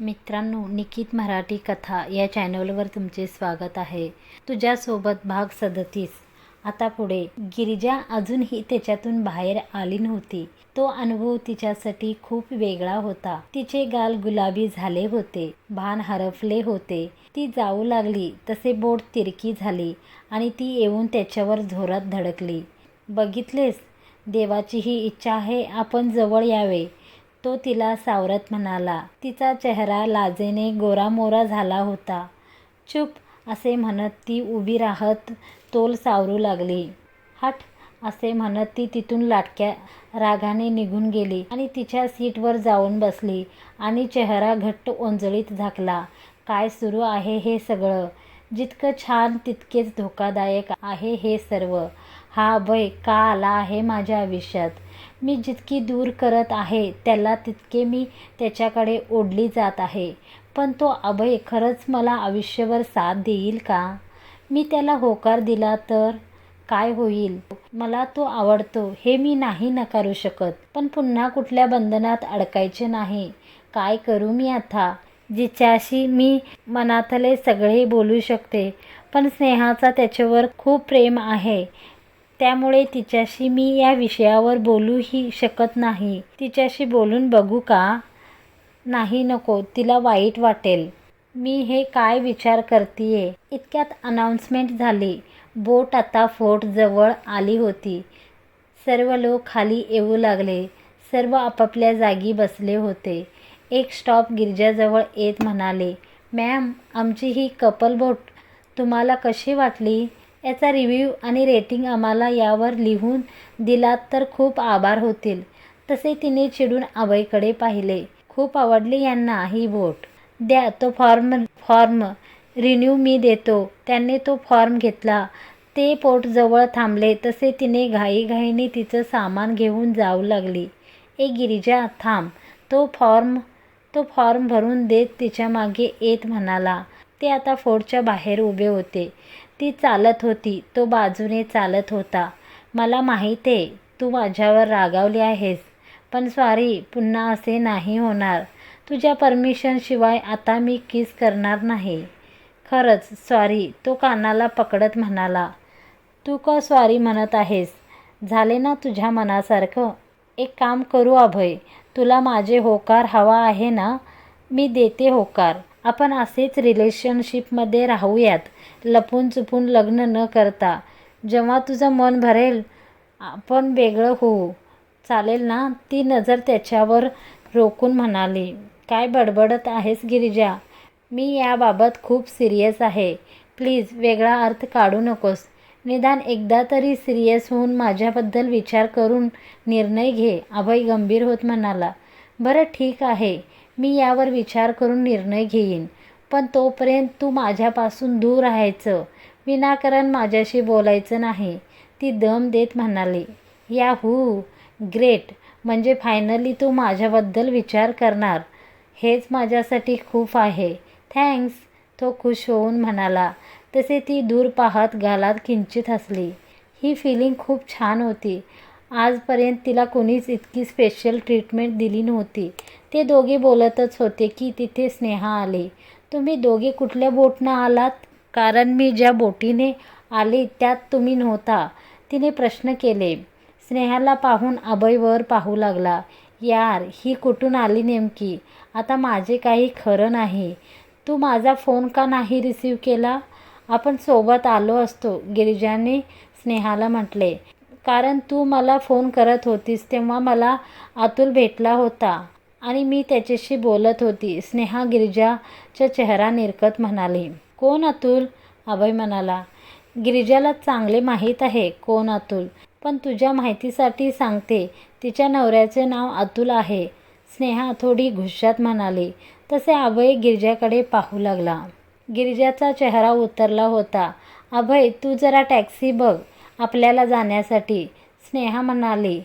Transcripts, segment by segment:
मित्रांनो निकित मराठी कथा या चॅनलवर तुमचे स्वागत आहे. तुझ्यासोबत भाग सदतीस. आता पुढे. गिरिजा अजूनही त्याच्यातून बाहेर आली नव्हती. तो अनुभव तिच्यासाठी खूप वेगळा होता. तिचे गाल गुलाबी झाले होते. भान हरपले होते. ती जाऊ लागली. तसे बोट तिरकी झाली आणि ती येऊन त्याच्यावर झोरात धडकली. बघितलेस? देवाची ही इच्छा आहे आपण जवळ यावे. तो तिला सावरत म्हणाला तिचा चेहरा लाजेने गोरामोरा झाला होता. चुप असे म्हणत ती उभी राहत तोल सावरू लागली. हट असे म्हणत ती तिथून लाटक्या रागाने निघून गेली आणि तिच्या सीटवर जाऊन बसली आणि चेहरा घट्ट ओंजळीत झाकला. काय सुरू आहे हे सगळं? जितकं छान तितकेच धोकादायक आहे हे सर्व. हा भय का आला आहे माझ्या आयुष्यात? मी जितकी दूर करत आहे त्याला तितके मी त्याच्याकडे ओढली जात आहे. पण तो अभय खरंच मला आयुष्यभर साथ देईल का? मी त्याला होकार दिला तर काय होईल? मला तो आवडतो हे मी नाही नकारू शकत. पण पुन्हा कुठल्या बंधनात अडकायचे नाही. काय करू मी आता? जिच्याशी मी मनातले सगळे बोलू शकते पण स्नेहाचा त्याच्यावर खूप प्रेम आहे. त्यामुळे तिच्याशी मी या विषयावर बोलूही शकत नाही. तिच्याशी बोलून बघू का? नाही नको. तिला वाईट वाटेल. मी हे काय विचार करतीये? इतक्यात अनाऊन्समेंट झाली. बोट आता फोर्ट जवळ आली होती. सर्व लोक खाली येऊ लागले. सर्व आपापल्या जागी बसले होते. एक स्टॉप गिरजाजवळ येत म्हणाले मॅम आमची ही कपल बोट तुम्हाला कशी वाटली? याचा रिव्ह्यू आणि रेटिंग आम्हाला यावर लिहून दिलात तर खूप आभार होतील. तसे तिने चिडून अभयकडे पाहिले. खूप आवडली यांना ही बोट. द्या तो फॉर्म फॉर्म रिन्यू मी देतो. त्याने तो फॉर्म घेतला. ते पोट जवळ थांबले. तसे तिने घाईघाईने तिचं सामान घेऊन जाऊ लागली. ए गिरिजा थांब. तो फॉर्म तो फॉर्म भरून देत तिच्यामागे येत म्हणाला. ते आता फोर्टच्या बाहेर उभे होते. ती चालत होती तो बाजूने चालत होता. मला माहीत आहे तू माझ्यावर रागावली आहेस पण सॉरी पुन्हा असे नाही होणार. तुझ्या परमिशनशिवाय आता मी किस करणार नाही. खरंच सॉरी तो कानाला पकडत म्हणाला. तू का सॉरी म्हणत आहेस? झाले ना तुझ्या मनासारखं? एक काम करू अभय तुला माझे होकार हवा आहे ना? मी देते होकार. आपण असेच रिलेशनशिपमध्ये राहूयात. लपून चुपून लग्न न करता. जेव्हा तुझं मन भरेल आपण वेगळं होऊ. चालेल ना? ती नजर त्याच्यावर रोखून म्हणाली. काय बडबडत आहेस गिरिजा? मी याबाबत खूप सिरियस आहे. प्लीज वेगळा अर्थ काढू नकोस. निदान एकदा तरी सिरियस होऊन माझ्याबद्दल विचार करून निर्णय घे. अभय गंभीर होत म्हणाला. बरं ठीक आहे. मी यावर विचार करून निर्णय घेईन. पण तोपर्यंत तू माझ्यापासून दूर राहायचं. विनाकारण माझ्याशी बोलायचं नाही. ती दम देत म्हणाली या हू ग्रेट. म्हणजे फायनली तू माझ्याबद्दल विचार करणार. हेच माझ्यासाठी खूप आहे. थँक्स. तो खुश होऊन म्हणाला. तसे ती दूर पाहत गालात किंचित हसली. ही फिलिंग खूप छान होती. आजपर्यंत तिला कोणीच इतकी स्पेशल ट्रीटमेंट दिली नव्हती. ते दोघे बोलतच होते की तिथे स्नेहा आले. तुम्ही दोघे कुठल्या बोटनं आलात? कारण मी ज्या बोटीने आले त्यात तुम्ही नव्हता. तिने प्रश्न केले. स्नेहाला पाहून अभयवर पाहू लागला. यार ही कुठून आली नेमकी? आता माझे काही खरं नाही. तू माझा फोन का नाही रिसीव केला? आपण सोबत आलो असतो गिरिजाने स्नेहाला म्हटले. कारण तू मला फोन करत होतीस तेव्हा मला अतुल भेटला होता आणि मी त्याच्याशी बोलत होती. स्नेहा गिरिजाचा चेहरा निरकत म्हणाली कोण अतुल? अभय म्हणाला गिरिजाला चांगले माहीत आहे. कोण अतुल? पण तुझ्या माहितीसाठी सांगते. तिच्या नवऱ्याचे नाव अतुल आहे. स्नेहा थोडी घुशात म्हणाली तसे अभय गिरिजाकडे पाहू लागला. गिरिजाचा चेहरा उतरला होता. अभय तू जरा टॅक्सी बघ. आपल्याला जाण्यासाठी. स्नेहा म्हणाली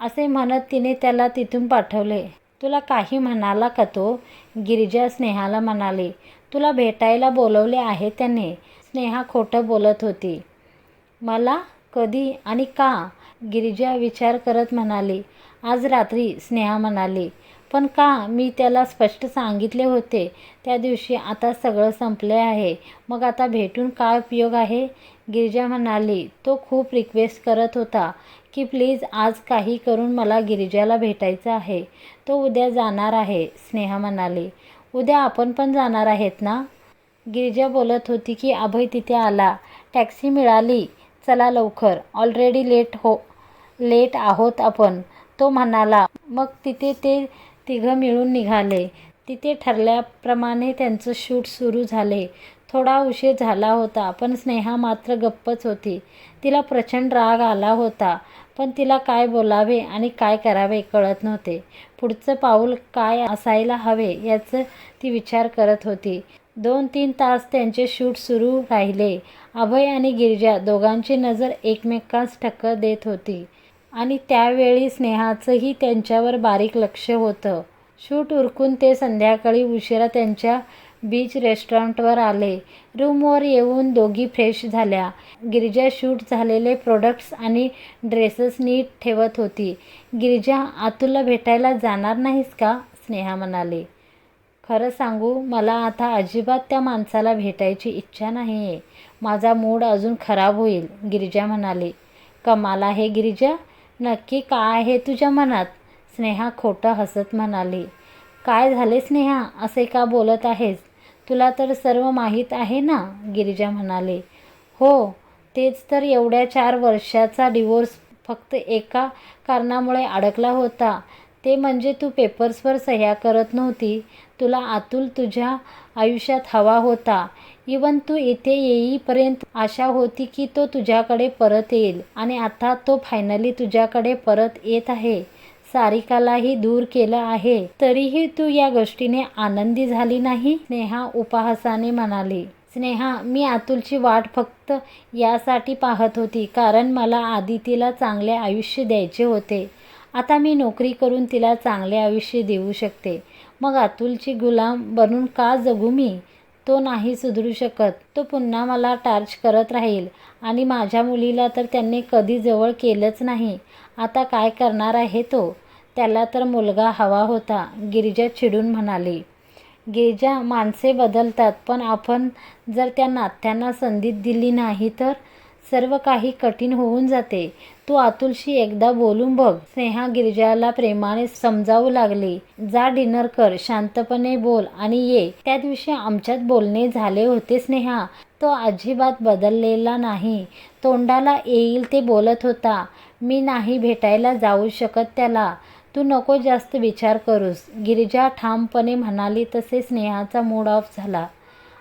असे म्हणत तिने त्याला तिथून पाठवले. तुला काही म्हणाला का तो? गिरिजा स्नेहाला म्हणाली तुला भेटायला बोलवले आहे त्याने. स्नेहा खोटं बोलत होती. मला? कधी? आणि का? गिरिजा विचार करत म्हणाली आज रात्री स्नेहा म्हणाली. पण का मी त्याला स्पष्ट सांगितले होते? त्या दिवशी आता सगळं संपले आहे. मग आता भेटून काय उपयोग आहे? गिरिजा म्हणाली तो खूप रिक्वेस्ट करत होता की प्लीज आज काही करून मला गिरिजाला भेटायचं आहे. तो उद्या जाणार आहे स्नेहा म्हणाली. उद्या आपण पण जाणार आहेत ना? गिरिजा बोलत होती की अभय तिथे आला. टॅक्सी मिळाली. चला लवकर. ऑलरेडी लेट हो लेट आहोत आपण. तो म्हणाला मग तिथे ते तिघं मिळून निघाले. तिथे ठरल्याप्रमाणे त्यांचं शूट सुरू झाले. थोडा उशीर झाला होता पण स्नेहा मात्र गप्पच होती. तिला प्रचंड राग आला होता पण तिला काय बोलावे आणि काय करावे कळत नव्हते. पुढचं पाऊल काय असायला हवे याचं ती विचार करत होती. दोन तीन तास त्यांचे शूट सुरू राहिले. अभय आणि गिरिजा दोघांची नजर एकमेकांस टक्कर देत होती. आणि त्यावेळी स्नेहाचंही त्यांच्यावर बारीक लक्ष होतं. शूट उरकून ते संध्याकाळी उशिरा त्यांच्या बीच रेस्टॉरंटवर आले. रूमवर येऊन दोघी फ्रेश झाल्या. गिरिजा शूट झालेले प्रोडक्ट्स आणि ड्रेसेस नीट ठेवत होती. गिरिजा अतुलला भेटायला जाणार नाहीस का? स्नेहा म्हणाली. खरं सांगू मला आता अजिबात त्या माणसाला भेटायची इच्छा नाही आहे माझा मूड अजून खराब होईल गिरिजा म्हणाली. कमाला हे गिरिजा. नक्की काय आहे तुझ्या मनात? स्नेहा खोटं हसत म्हणाली. काय झाले स्नेहा? असे का बोलत आहेस? तुला तर सर्व माहीत आहे ना? गिरिजा म्हणाली. हो तेच तर एवढ्या चार वर्षाचा डिवोर्स फक्त एका कारणामुळे अडकला होता. ते म्हणजे तू पेपर्सवर सह्या करत नव्हती. तुला अतुल तुझ्या आयुष्यात हवा होता. इवन तू इथे येईपर्यंत आशा होती की तो तुझ्याकडे परत येईल आणि आता तो फायनली तुझ्याकडे परत येत आहे. सारिकालाही दूर केलं आहे. तरीही तू या गोष्टीने आनंदी झाली नाही? स्नेहा उपहासाने म्हणाली. स्नेहा मी अतुलची वाट फक्त यासाठी पाहत होती कारण मला आदितीला चांगले आयुष्य द्यायचे होते. आता मी नोकरी करून तिला चांगले आयुष्य देऊ शकते. मग अतुलची गुलाम बनून का जगू मी? तो नाही सुधरू शकत. तो पुन्हा मला टार्च करत राहील. आणि माझ्या मुलीला तर त्यांनी कधी जवळ केलंच नाही. आता काय करणार आहे तो? त्याला तर मुलगा हवा होता गिरिजा चिडून म्हणाली. गिरिजा माणसे बदलतात पण आपण जर त्या नात्यांना संधी दिली नाही तर? सर्व काही कठीण होऊन जाते. तू अतुलशी एकदा बोलून बघ. स्नेहा गिरिजाला प्रेमाने समजावू लागली. जा डिनर कर शांतपणे बोल आणि ये. त्या दिवशी आमच्यात बोलणे झाले होते स्नेहा. तो अजिबात बदललेला नाही. तोंडाला येईल ते बोलत होता. मी नाही भेटायला जाऊ शकत त्याला. तू नको जास्त विचार करूस. गिरिजा ठामपणे म्हणाली तसे स्नेहाचा मूड ऑफ झाला.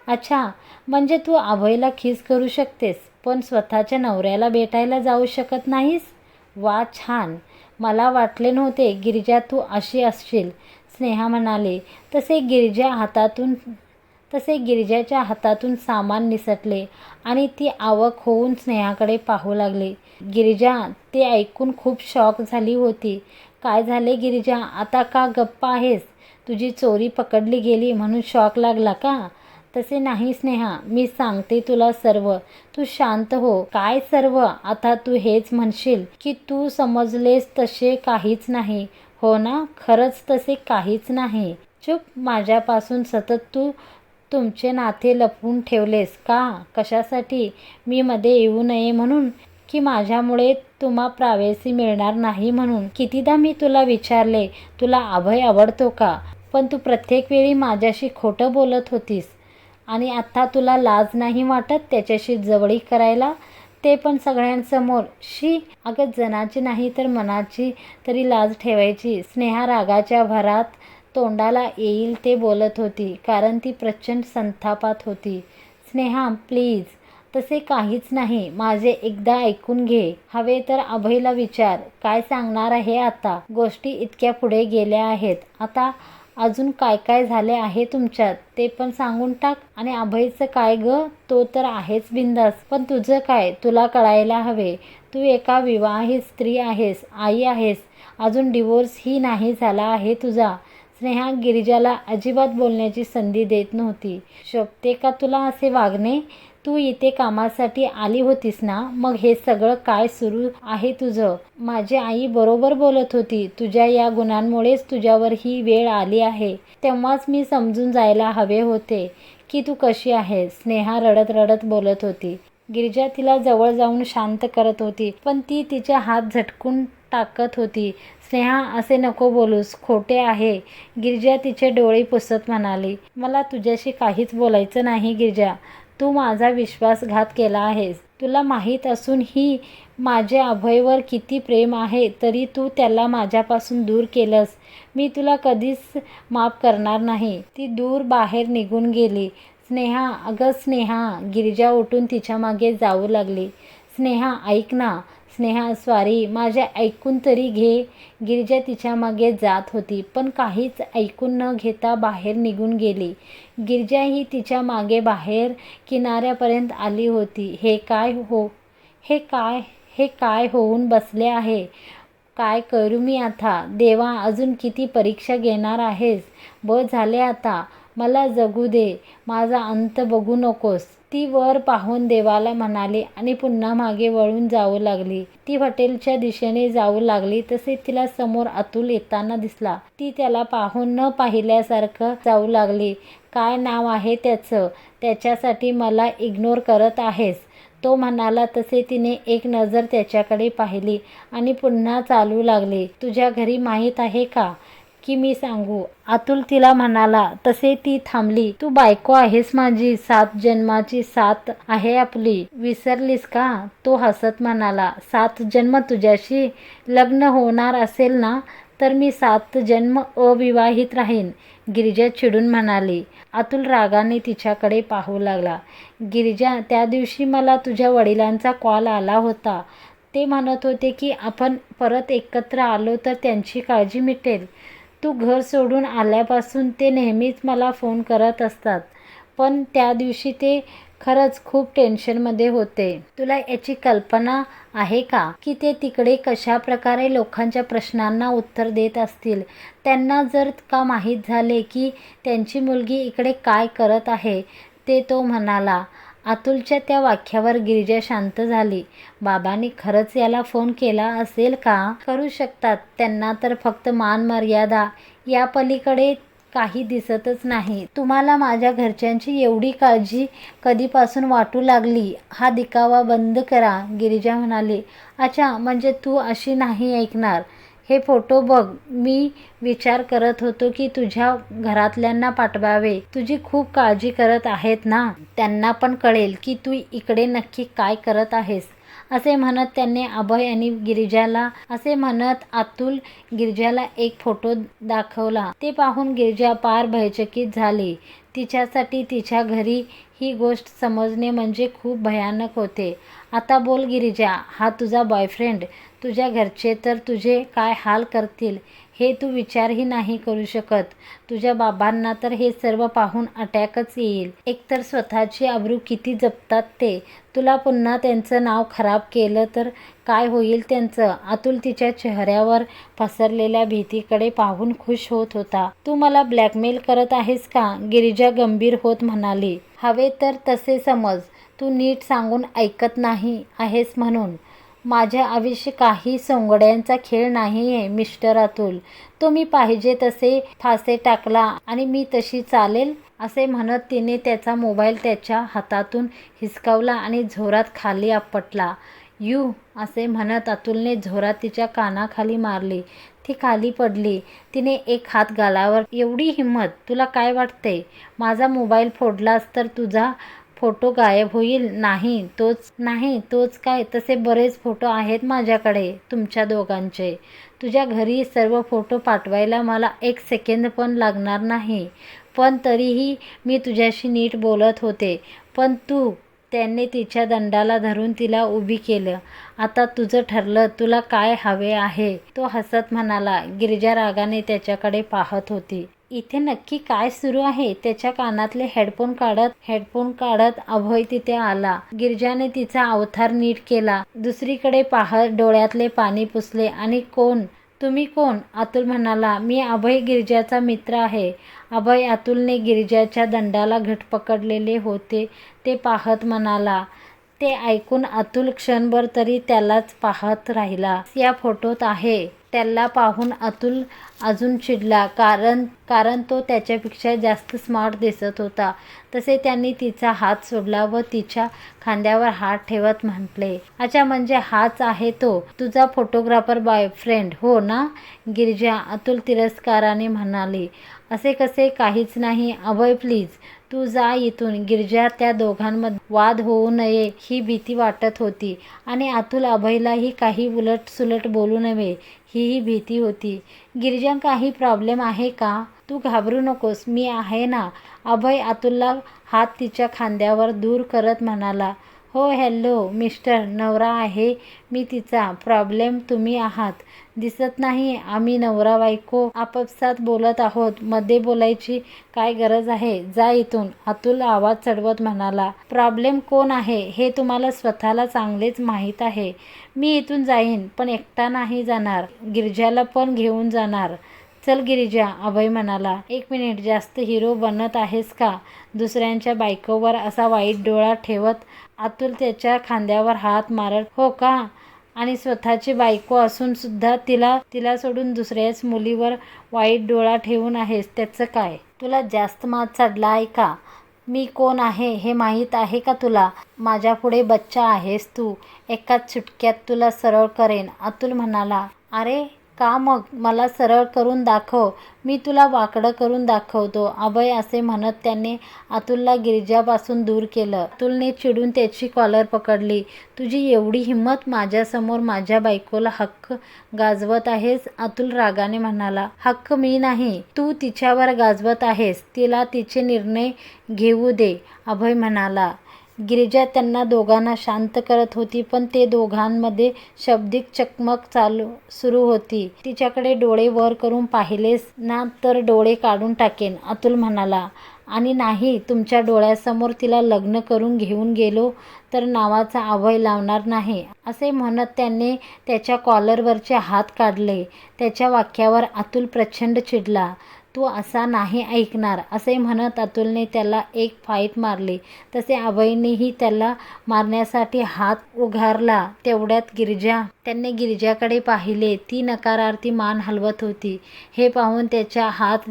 अच्छा म्हणजे तू अभयला खीस करू शकतेस? पण स्वतःच्या नवऱ्याला भेटायला जाऊ शकत नाहीस? वा छान. मला वाटले नव्हते गिरिजा तू अशी असशील. स्नेहा म्हणाले तसे गिरिजा हातातून तसे गिरिजाच्या हातातून सामान निसटले आणि ती आवक होऊन स्नेहाकडे पाहू लागली. गिरिजा ते ऐकून खूप शॉक झाली होती. काय झाले गिरिजा? आता का गप्पा आहेस? तुझी चोरी पकडली गेली म्हणून शॉक लागला का? तसे नाही स्नेहा मी सांगते तुला सर्व. तू शांत हो. काय सर्व? आता तू हेच म्हणशील की तू समजलेस तसे काहीच नाही. हो ना? खरंच तसे काहीच नाही. चुप. माझ्यापासून सतत तू तुमचे नाते लपवून ठेवलेस का? कशासाठी? मी मध्ये येऊ नये म्हणून? की माझ्यामुळे तुम्हा प्रावेसी मिळणार नाही म्हणून? कितीदा मी तुला विचारले तुला अभय आवडतो का? पण तू प्रत्येक वेळी माझ्याशी खोटं बोलत होतीस. आणि आत्ता तुला लाज नाही वाटत त्याच्याशी जवळीक करायला? ते पण सगळ्यांसमोर. शी अगं जनाची नाही तर मनाची तरी लाज ठेवायची. स्नेहा रागाच्या भरात तोंडाला येईल ते बोलत होती कारण ती प्रचंड संतापात होती. स्नेहा प्लीज तसे काहीच नाही. माझे एकदा ऐकून घे. हवे तर अभयला विचार. काय सांगणार आहे आता? गोष्टी इतक्या पुढे गेल्या आहेत. आता अजून काय काय झाले आहे तुमच्यात ते पण सांगून टाक. आणि अभयचं काय ग? तो तर आहेच बिंदास पण तुझं काय? तुला कळायला हवे. तू एका विवाहित स्त्री आहेस आई आहेस. अजून डिवोर्स ही नाही झाला आहे तुझा. स्नेहा गिरिजाला अजिबात बोलण्याची संधी देत नव्हती. शोभते का तुला असे वागणे? तू इथे कामासाठी आली होतीस ना? मग हे सगळं काय सुरू आहे तुझं? माझी आई बरोबर बोलत होती. तुझ्या या गुणांमुळेच तुझ्यावर ही वेळ आली आहे. तेव्हाच मी समजून जायला हवे होते की तू कशी आहेस. स्नेहा रडत रडत बोलत होती. गिरिजा तिला जवळ जाऊन शांत करत होती पण ती तिचे हात झटकून टाकत होती. स्नेहा असे नको बोलूस खोटे आहे. गिरजा तिचे डोळे पुसत म्हणाली. मला तुझ्याशी काहीच बोलायचं नाही गिरजा. तू माझा विश्वासघात केला आहेस. तुला माहीत असूनही माझे अभयवर किती प्रेम आहे तरी तू त्याला माझ्यापासून दूर केलंस. मी तुला कधीच माफ करणार नाही. ती दूर बाहेर निघून गेली. स्नेहा अगं स्नेहा गिरजा उठून तिच्यामागे जाऊ लागली. स्नेहा ऐक ना स्नेहा स्वारी माझ्या ऐकून तरी घे. गिरिजा तिच्यामागे जात होती पण काहीच ऐकून न घेता बाहेर निघून गेली. गिरिजा ही तिच्यामागे बाहेर किनाऱ्यापर्यंत आली होती. हे काय हो हे काय हे काय होऊन बसले आहे? काय करू मी आता? देवा अजून किती परीक्षा घेणार आहेस? ब झाले आता. मला जगू दे. माझा अंत बघू नकोस. ती वर पाहून देवाला म्हणाली आणि पुन्हा मागे वळून जाऊ लागली. ती हॉटेलच्या दिशेने जाऊ लागली. तसे तिला समोर अतुल येताना दिसला. ती त्याला पाहून न पाहिल्यासारखं जाऊ लागली. काय नाव आहे त्याचं? त्याच्यासाठी मला इग्नोर करत आहेस. तो म्हणाला तसे तिने एक नजर त्याच्याकडे पाहिली आणि पुन्हा चालू लागली. तुझ्या घरी माहीत आहे का? की मी सांगू. अतुल तिला म्हणाला तसे ती थांबली. तू बायको आहेस माझी. सात जन्माची साथ आहे आपली. विसरलीस का? तो हसत म्हणाला सात जन्म तुझ्याशी लग्न होणार असेल ना तर मी सात जन्म अविवाहित राहीन. गिरिजा चिडून म्हणाली. अतुल रागाने तिच्याकडे पाहू लागला. गिरिजा त्या दिवशी मला तुझ्या वडिलांचा कॉल आला होता. ते म्हणत होते की आपण परत एकत्र आलो तर त्यांची काळजी मिटेल. तू घर सोडून आल्यापासून ते नेहमीच मला फोन करत असतात. पण त्या दिवशी ते खरंच खूप टेन्शनमध्ये होते. तुला याची कल्पना आहे का? की ते तिकडे कशा प्रकारे लोकांच्या प्रश्नांना उत्तर देत असतील? त्यांना जर का माहीत झाले की त्यांची मुलगी इकडे काय करत आहे ते तो म्हणाला अतुलच्या त्या वाक्यावर गिरिजा शांत झाली. बाबांनी खरंच याला फोन केला असेल का? करू शकतात. त्यांना तर फक्त मान मर्यादा. या पलीकडे काही दिसतच नाही. तुम्हाला माझ्या घरच्यांची एवढी काळजी कधीपासून वाटू लागली? हा दिकावा बंद करा गिरिजा म्हणाली. अच्छा म्हणजे तू अशी नाही ऐकणार. हे फोटो बघ. मी विचार करत होतो की तुझ्या घरातल्यांना पाठवावे. तुझी खूप काळजी करत आहेत ना? त्यांना पण कळेल की तू इकडे नक्की काय करत आहेस. असे म्हणत त्यांनी अभय आणि गिरिजाला असे म्हणत अतुल गिरिजाला एक फोटो दाखवला. ते पाहून गिरिजा पार भयचकित झाली. तिच्यासाठी तिच्या घरी ही गोष्ट समजणे म्हणजे खूप भयानक होते. आता बोल गिरिजा. हा तुझा बॉयफ्रेंड तुझ्या घरचे तर तुझे काय हाल करतील हे तू विचारही नाही करू शकत. तुझ्या बाबांना तर हे सर्व पाहून अटॅकच येईल. एकतर स्वतःची आबरू किती जपतात ते. तुला पुन्हा त्यांचं नाव खराब केलं तर काय होईल त्यांचं? अतुल तिच्या चेहऱ्यावर पसरलेल्या भीतीकडे पाहून खुश होत होता. तू मला ब्लॅकमेल करत आहेस का? गिरिजा गंभीर होत म्हणाली. हवे तर तसे समज. तू नीट सांगून ऐकत नाही आहेस म्हणून. माझ्या आयुष्य काही सोंगड्यांचा खेळ नाही आहे मिस्टर अतुल. तो मी पाहिजे तसे फासे टाकला आणि मी तशी चालेल असे म्हणत तिने त्याचा मोबाईल त्याच्या हातातून हिसकावला आणि झोरात खाली आपटला. यू असे म्हणत अतुलने झोरात तिच्या कानाखाली मारली. ती खाली पडली. तिने एक हात गालावर एवढी हिंमत तुला काय वाटते माझा मोबाईल फोडलास तर तुझा फोटो गायब होईल नाही तोच नाही तोच काय? तसे बरेच फोटो आहेत माझ्याकडे तुमच्या दोघांचे. तुझ्या घरी सर्व फोटो पाठवायला मला एक सेकंद पण लागणार नाही. पण तरीही मी तुझ्याशी नीट बोलत होते. पण तू त्यांनी तिच्या दंडाला धरून तिला उभी केलं. आता तुझं ठरलं तुला काय हवे आहे? तो हसत म्हणाला. गिरिजा रागाने त्याच्याकडे पाहत होती. इथे नक्की काय सुरू आहे? त्याच्या कानातले हेडफोन काढत हेडफोन काढत अभय तिथे आला. गिरजाने तिचा अवतार नीट केला. दुसरीकडे पाहत डोळ्यातले पाणी पुसले. आणि कोण? तुम्ही कोण? अतुल म्हणाला. मी अभय गिरजाचा मित्र आहे. अभय अतुलने गिरजाच्या दंडाला घट पकडलेले होते ते पाहत म्हणाला. ते ऐकून अतुल क्षणभर तरी त्यालाच पाहत राहिला. या फोटोत आहे. त्याला पाहून अतुल अजून चिडला कारण कारण तो त्याच्यापेक्षा जास्त स्मार्ट दिसत होता. तसे त्यांनी तिचा हात सोडला व तिच्या खांद्यावर हात ठेवत म्हटले अच्छा म्हणजे हाच आहे तो. तुझा फोटोग्राफर बॉयफ्रेंड हो ना? गिरिजा अतुल तिरस्काराने म्हणाली असे कसे काहीच नाही. अभय प्लीज तू जा इथून गिरजा त्या दोघांमध्ये वाद होऊ नये ही भीती वाटत होती. आणि अतुल अभयलाही काही उलट सुलट बोलू नये हीही भीती होती. गिरजा काही प्रॉब्लेम आहे का? तू घाबरू नकोस मी आहे ना? अभय अतुलला हात तिच्या खांद्यावर दूर करत म्हणाला. हो हॅलो मिस्टर नवरा आहे. मी तिचा प्रॉब्लेम तुम्ही आहात. दिसत नाही आम्ही नवरा बायको आपापसात बोलत आहोत. मध्ये बोलायची काय गरज आहे? जा इथून. अतुल आवाज चढवत म्हणाला प्रॉब्लेम कोण आहे? हे तुम्हाला स्वतःला चांगलेच माहीत आहे. मी इथून जाईन पण एकटा नाही जाणार. गिरजाला पण घेऊन जाणार. चल गिरिजा अभय म्हणाला. एक मिनिट जास्त हिरो बनत आहेस का? दुसऱ्यांच्या बायकोवर असा वाईट डोळा ठेवत अतुल त्याच्या खांद्यावर हात मारत हो का? आणि स्वतःची बायको असून सुद्धा तिला तिला सोडून दुसऱ्याच मुलीवर वाईट डोळा ठेवून आहेस त्याचं काय? तुला जास्त मात चढला आहे का? मी कोण आहे हे माहीत आहे का तुला? माझ्या पुढे बच्चा आहेस तू. एकाच चुटक्यात तुला सरळ करेन. अतुल म्हणाला अरे का मग? मला सरळ करून दाखव. मी तुला वाकडं करून दाखवतो. अभय असे म्हणत त्याने अतुलला गिरिजापासून दूर केलं. अतुलने चिडून त्याची कॉलर पकडली. तुझी एवढी हिंमत माझ्यासमोर माझ्या बायकोला हक्क गाजवत आहेस? अतुल रागाने म्हणाला. हक्क मी नाही. तू तिच्यावर गाजवत आहेस. तिला तिचे निर्णय घेऊ दे अभय म्हणाला. गिरिजा त्यांना दोघांना शांत करत होती पण ते दोघांमध्ये शब्दिक चकमक चालू सुरू होती. तिच्याकडे डोळे वर करून पाहिलेस ना तर डोळे काढून टाकेन अतुल म्हणाला. आणि नाही तुमच्या डोळ्यासमोर तिला लग्न करून घेऊन गेलो तर नावाचा अभय लावणार नाही. असे म्हणत त्याने त्याच्या कॉलरवरचे हात काढले. त्याच्या वाक्यावर अतुल प्रचंड चिडला. तू असा नाही ऐकणार. असे म्हणत अतुलने त्याला एक फाईट मारली. तसे अभयनेही त्याला मारण्यासाठी हात उघारला. तेवढ्यात गिरिजा त्यांनी गिरिजाकडे पाहिले. ती नकारार्थी मान हलवत होती. हे पाहून त्याचा हात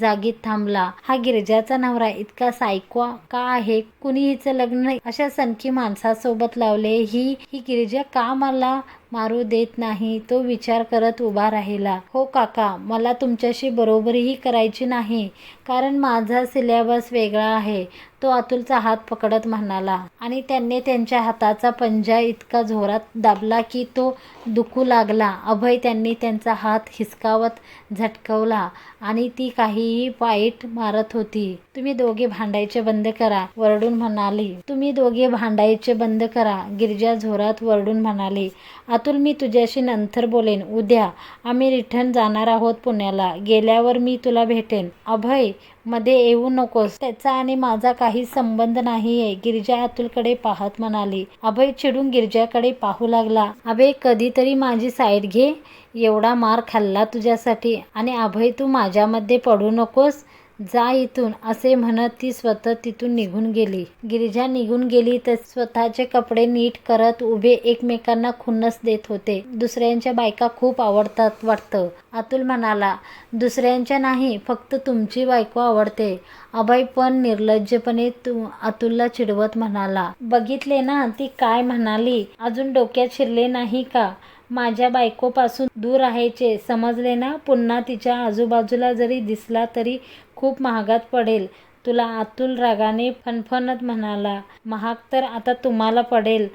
जागीत थांबला. हा गिरिजाचा नवरा इतका सायको का आहे? कुणी हिचं लग्न अशा सनकी माणसासोबत लावले. ही ही गिरिजा का मला मारू देत नाही? तो विचार करत उभा राहिला. हो काका मला तुमच्याशी बरोबरीही करायची नाही. कारण माझा सिलेबस वेगळा आहे. तो अतुलचा हात पकडत म्हणाला. आणि त्यांनी त्यांच्या हाताचा पंजा इतका जोरात दाबला की तो दुखू लागला. अभय त्यांनी त्यांचा हात हिसकावत झटकवला आणि ती काहीही वाईट मारत होती. तुम्ही दोघे भांडायचे बंद करा वरडून म्हणाली. तुम्ही दोघे भांडायचे बंद करा गिरजा जोरात वरडून म्हणाली. अतुल मी तुझ्याशी नंतर बोलेन. उद्या. आम्ही रिटर्न जाणार आहोत पुण्याला. गेल्यावर मी तुला भेटेन. अभय मध्ये येऊ नकोस. त्याचा आणि माझा काही संबंध नाहीये. गिरिजा अतुलकडे पाहत म्हणाली. अभय चिडून गिरिजाकडे पाहू लागला. अभय कधीतरी माझी साईड घे. एवढा मार खाल्ला तुझ्यासाठी. आणि अभय तू माझ्यामध्ये पडू नकोस. जा इथून असे म्हणत ती स्वतः तिथून निघून गेली. गिरिजा निघून गेली तर स्वतःचे कपडे नीट करत उभे एकमेकांना खुन्नस देत होते. दुसऱ्यांच्या बायका खूप आवडतात वाटतं. अतुल म्हणाला दुसऱ्यांच्या नाही फक्त तुमची बायको आवडते. अभय पण निर्लज्जपणे तू अतुलला चिडवत म्हणाला. बघितले ना ती काय म्हणाली? अजून डोक्यात शिरले नाही का? माझ्या बायकोपासून दूर राहायचे. समजले ना पुन्हा तिच्या आजूबाजूला जरी दिसला तरी खूप महागात पडेल. तुला अतुल रागाने फणफणत म्हणाला महाग तर आता तुम्हाला पडेल.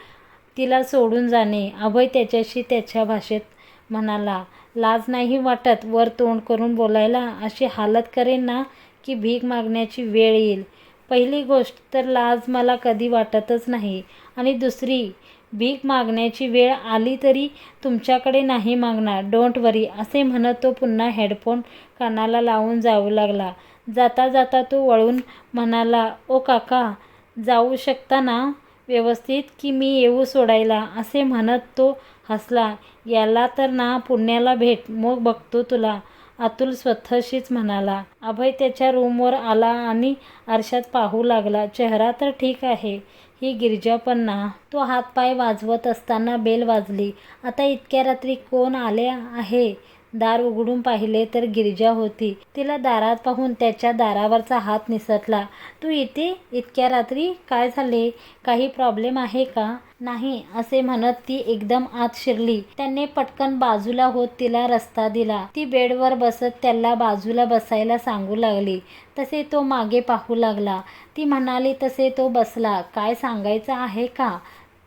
तिला सोडून जाणे अभय त्याच्याशी त्याच्या भाषेत म्हणाला लाज नाही वाटत वर तोंड करून बोलायला? अशी हालत करेन ना की भीक मागण्याची वेळ येईल. पहिली गोष्ट तर लाज मला कधी वाटतच नाही. आणि दुसरी भीक मागण्याची वेळ आली तरी तुमच्याकडे नाही मागणार. डोंट वरी असे म्हणत तो पुन्हा हेडफोन कानाला लावून जाऊ लागला. जाता जाता तो वळून म्हणाला ओ काका जाऊ शकता ना? व्यवस्थित की मी येऊ सोडायला? असे म्हणत तो हसला. याला तर ना पुण्याला भेट मग बघतो तुला अतुल स्वतःशीच म्हणाला. अभय त्याच्या रूमवर आला आणि आरशात पाहू लागला चेहरा तर ठीक आहे ही गिरजा पण ना. तो हातपाय वाजवत असताना बेल वाजली. आता इतक्या रात्री कोण आले आहे? दार उघडून पाहिले तर गिरिजा होती. तिला दारात पाहून त्याच्या दारावरचा हात निसटला. तू इथे? इतक्या रात्री काय झाले? काही प्रॉब्लेम आहे का? नाही असे म्हणत ती एकदम आत शिरली. त्याने पटकन बाजूला होत तिला रस्ता दिला. ती बेडवर बसत त्याला बाजूला बसायला सांगू लागली. तसे तो मागे पाहू लागला. ती म्हणाली तसे तो बसला. काय सांगायचं आहे का?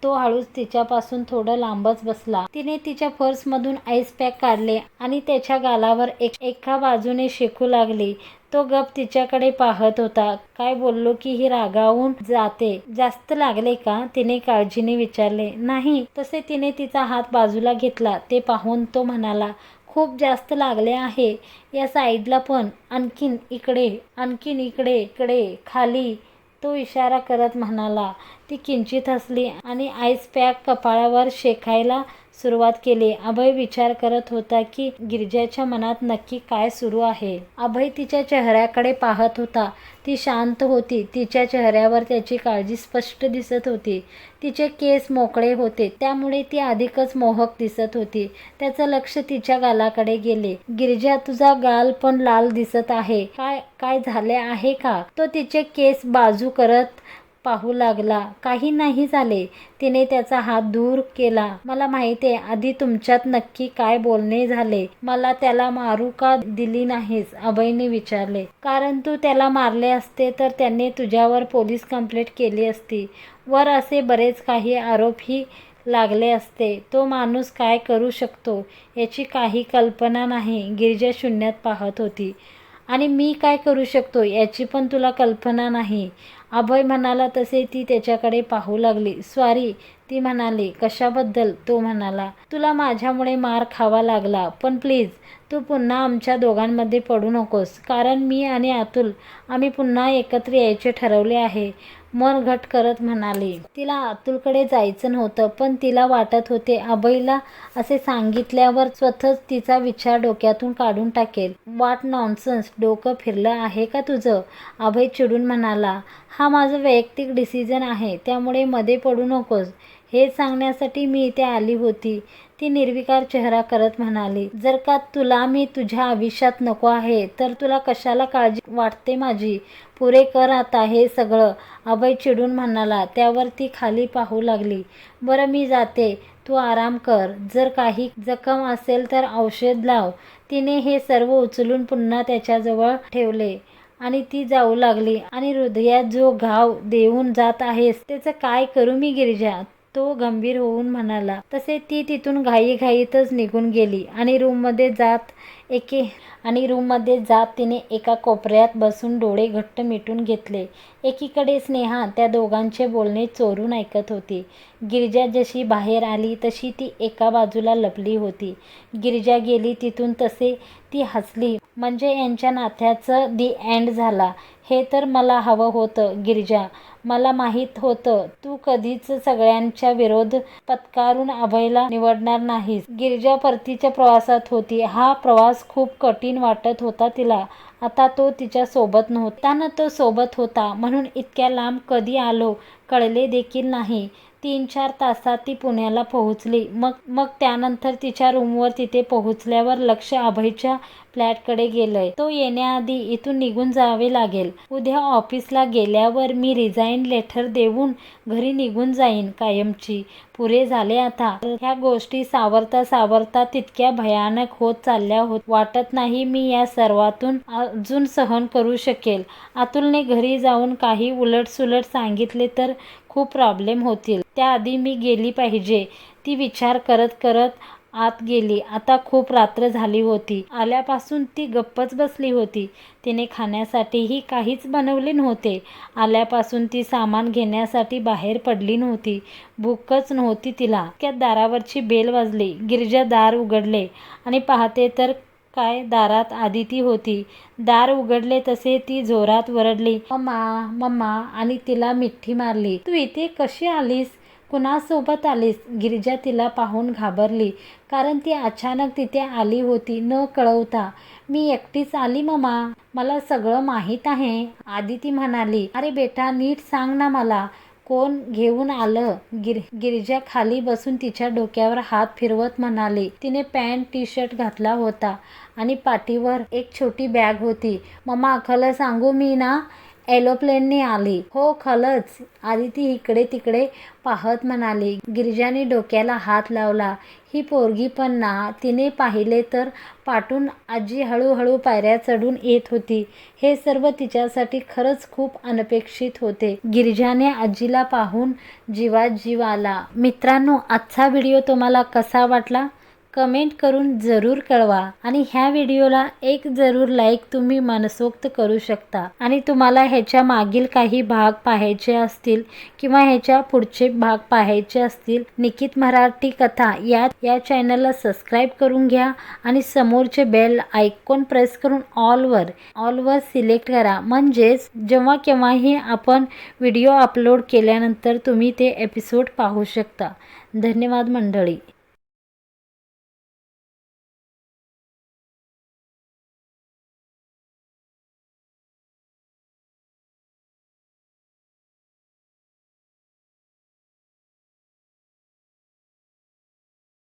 तो हळूच तिच्यापासून थोडं लांबच बसला. तिने तिच्या पर्समधून आईस पॅक काढले आणि त्याच्या गालावर एक एका बाजूने शेकू लागली. तो गप तिच्याकडे पाहत होता. काय बोललो की ही रागावून जाते? जास्त लागले का? तिने काळजीने विचारले. नाही. तसे तिने तिचा हात बाजूला घेतला. ते पाहून तो म्हणाला खूप जास्त लागले आहे. या साईडला पण. आणखीन इकडे आणखीन इकडे इकडे खाली. तो इशारा करत म्हणाला ती किंचित हसली आणि आईस पॅक कपाळावर शेकायला सुरुवात केली. अभय विचार करत होता की गिरजाच्या मनात नक्की काय सुरू आहे. अभय तिच्या चेहऱ्याकडे पाहत होता. ती शांत होती. तिच्या चेहऱ्यावर त्याची काळजी स्पष्ट दिसत होती. तिचे केस मोकळे होते. त्यामुळे ती अधिकच मोहक दिसत होती. त्याचं लक्ष तिच्या गालाकडे गेले. गिरजा तुझा गाल पण लाल दिसत आहे. काय काय झाले आहे का? तो तिचे केस बाजू करत पाहू लागला. काही नाही झाले. तिने त्याचा हात दूर केला. मला माहिती आहे आधी तुमच्यात नक्की काय बोलणे झाले. मला त्याला मारू का दिली नाहीस? अभयने विचारले. कारण तू त्याला मारले असते तर त्याने तुझ्यावर पोलीस कंप्लेंट केली असती. वर असे बरेच काही आरोपही लागले असते. तो माणूस काय करू शकतो याची काही कल्पना नाही गिरिजा शून्यात पाहत होती. आणि मी काय करू शकतो याची पण तुला कल्पना नाही. अभय म्हणाला तसे ती त्याच्याकडे पाहू लागली. स्वारी ती म्हणाली कशाबद्दल? तो म्हणाला तुला माझ्यामुळे मार खावा लागला पण प्लीज तू पुन्हा आमच्या दोघांमध्ये पडू नकोस कारण मी आणि अतुल आम्ही पुन्हा एकत्र यायचे ठरवले आहे. मन घट करत म्हणाली. तिला अतुलकडे जायचं नव्हतं पण तिला वाटत होते अभयला असे सांगितल्यावर स्वतःच तिचा विचार डोक्यातून काढून टाकेल. वाट नॉनसन्स डोकं फिरलं आहे का तुझं? अभय चिडून म्हणाला हा माझं वैयक्तिक डिसिजन आहे त्यामुळे मध्ये पडू नकोस. हे सांगण्यासाठी मी इथे आली होती. ती निर्विकार चेहरा करत म्हणाली जर का तुला मी तुझ्या आयुष्यात नको आहे तर तुला कशाला काळजी वाटते माझी? पुरे कर आता हे सगळं. अभय चिडून म्हणाला त्यावर ती खाली पाहू लागली बरं मी जाते तू आराम कर. जर काही जखम असेल तर औषध लाव. तिने हे सर्व उचलून पुन्हा त्याच्याजवळ ठेवले आणि ती जाऊ लागली. आणि हृदयात जो घाव देऊन जात आहेस त्याचं काय करू मी गिरिजा? तो गंभीर होऊन म्हणाला. तसे ती तिथून घाईघाईतच निघून गेली आणि रूममध्ये जात एके आणि रूममध्ये जात तिने एका कोपऱ्यात बसून डोळे घट्ट मिटून घेतले. एकीकडे स्नेहा त्या दोघांचे बोलणे चोरून ऐकत होती. गिरजा जशी बाहेर आली तशी ती एका बाजूला लपली होती. गिरजा गेली तिथून तसे ती हसली. म्हणजे यांच्या नात्याचं दी एंड झाला. हे तर मला हवं होतं गिरिजा. मला माहीत होतं तू कधीच सगळ्यांच्या विरोध पत्कारून अभयला निवडणार नाहीस. गिरिजा परतीच्या प्रवासात होती. हा प्रवास खूप कठीण वाटत होता तिला. आता तो तिच्या सोबत नव्हता. ना तो सोबत होता. म्हणून इतक्या लांब कधी आलो कळले देखील नाही. तीन चार तासात ती पुण्याला पोहोचली. मग मग त्यानंतर तिच्या रूमवर तिथे पोहोचल्यावर लक्ष अभयच्या फ्लॅटकडे गेलोय. तो येण्याआधी इथून निघून जावे लागेल. उद्या ऑफिसला गेल्यावर मी रिझाईन लेटर देऊन घरी निघून जाईन कायमची. पुरे झाले आता. ह्या गोष्टी सावरता सावरता तितक्या भयानक होत चालल्या होत. वाटत नाही मी या सर्वातून अजून सहन करू शकेल. अतुलने घरी जाऊन काही उलटसुलट सांगितले तर खूप प्रॉब्लेम होतील. त्याआधी मी गेली पाहिजे. ती विचार करत करत आत गेली. आता खूप रात्र झाली होती. आल्यापासून ती गप्पच बसली होती. तिने खाण्यासाठीही काहीच बनवले नव्हते. आल्यापासून ती सामान घेण्यासाठी बाहेर पडली नव्हती. भूकच नव्हती तिला. त्या दारावरची बेल वाजली. गिरजा दार उघडले. आणि पाहते तर काय दारात आदिती होती. दार उघडले तसे ती जोरात वरडली. मम्मा मम्मा आणि तिला मिठी मारली. तू इथे कशी आलीस? कुणासोबत आलीस? गिरिजा तिला पाहून घाबरली. कारण ती अचानक तिथे आली होती न कळवता. मी एकटीच आली मम्मा मला सगळं माहीत आहे आदिती म्हणाली. अरे बेटा नीट सांग ना मला. कोण घेऊन आलं? गिर गिरिजा खाली बसून तिच्या डोक्यावर हात फिरवत म्हणाली. तिने पॅन्ट टी शर्ट घातला होता आणि पाठीवर एक छोटी बॅग होती. मम्मा खरं सांगू मी ना एलोप्लेनने आली. हो खलच आदिती इकडे तिकडे पाहत म्हणाली. गिरिजाने डोक्याला हात लावला. ही पोरगी पण ना. तिने पाहिले तर पाठून आजी हळूहळू पायऱ्या चढून येत होती. हे सर्व तिच्यासाठी खरंच खूप अनपेक्षित होते. गिरिजाने आजीला पाहून जीवात जीव आला. मित्रांनो आजचा व्हिडिओ तुम्हाला कसा वाटला? कमेंट करून जरूर कळवा. आणि ह्या व्हिडिओला एक जरूर लाईक तुम्ही मनसोक्त करू शकता. आणि तुम्हाला ह्याच्या मागील काही भाग पाहायचे असतील किंवा ह्याच्या पुढचे भाग पाहायचे असतील निकित मराठी कथा या या चॅनलला सबस्क्राईब करून घ्या आणि समोरचे बेल आयकॉन प्रेस करून ऑलवर ऑलवर सिलेक्ट करा. म्हणजेच जेव्हा केव्हाही आपण व्हिडिओ अपलोड केल्यानंतर तुम्ही ते एपिसोड पाहू शकता. धन्यवाद मंडळी.